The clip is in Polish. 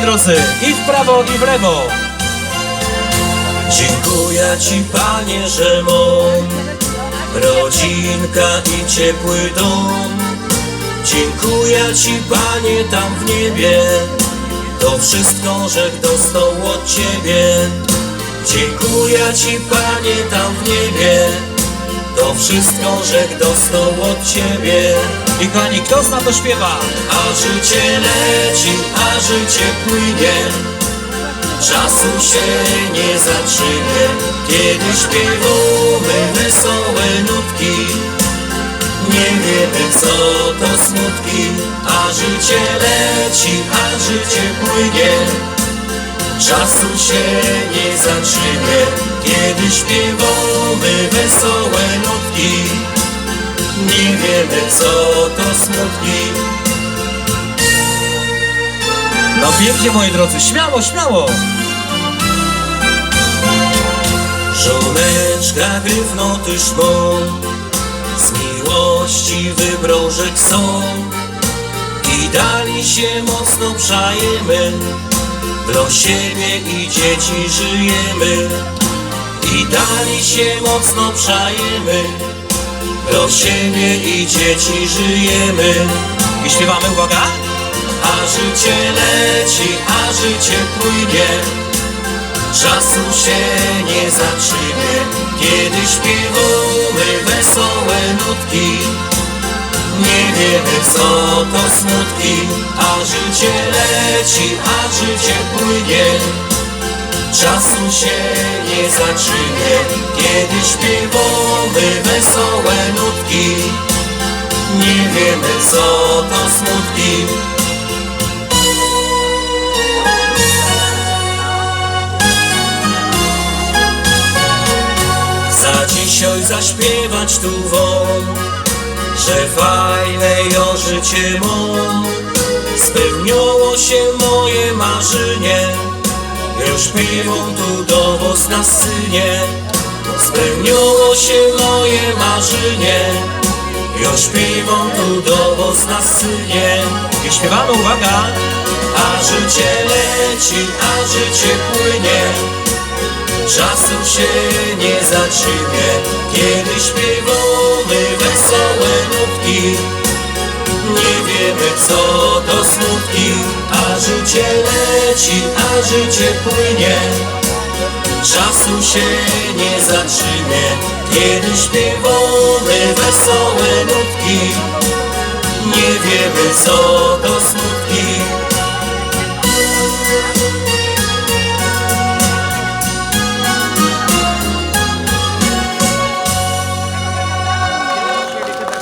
drodzy, i w prawo, i w lewo. Dziękuję Ci Panie, że mam rodzinka i ciepły dom. Dziękuję Ci Panie tam w niebie, to wszystko, że dostał od Ciebie. Dziękuję Ci Panie tam w niebie, to wszystko, że dostał od Ciebie. I kochani, kto zna to śpiewa? A życie leci, a życie płynie. Czasu się nie zatrzymie. Kiedy śpiewamy wesołe nutki Nie wiemy co to smutki. A życie leci, a życie płynie. Czasu się nie zatrzymie Kiedy śpiewamy wesołe nutki Nie wiemy co to smutki. No pięknie, moi drodzy, śmiało, śmiało. Żoneczka gryfnoty szmą Z miłości wybrożek są. I dali się mocno przajemy Dla siebie i dzieci żyjemy I dali się mocno przajemy. Dla siebie i dzieci żyjemy. I śpiewamy, uwaga. A życie leci, a życie płynie. Czasu się nie zatrzymie. Kiedy śpiewamy wesołe nutki Nie wiemy co to smutki. A życie leci, a życie płynie Czasu się nie zatrzymie Kiedy śpiewamy wesołe nutki. Nie wiemy co to smutki. Za dzisiaj zaśpiewać tu wam Że fajne jo życie mam Spełniło się moje marzenie Już śpiewam tu do was na synie. Spełniło się moje marzenie. Już śpiewam tu do was na synie. I śpiewamy, uwaga. A życie leci, a życie płynie. Czasu się nie zatrzymie Kiedy śpiewamy wesołe nutki Nie wiemy co to smutki. A życie leci, a życie płynie. Czasu się nie zatrzymie Kiedy śpiewamy wesołe nutki. Nie wiemy co to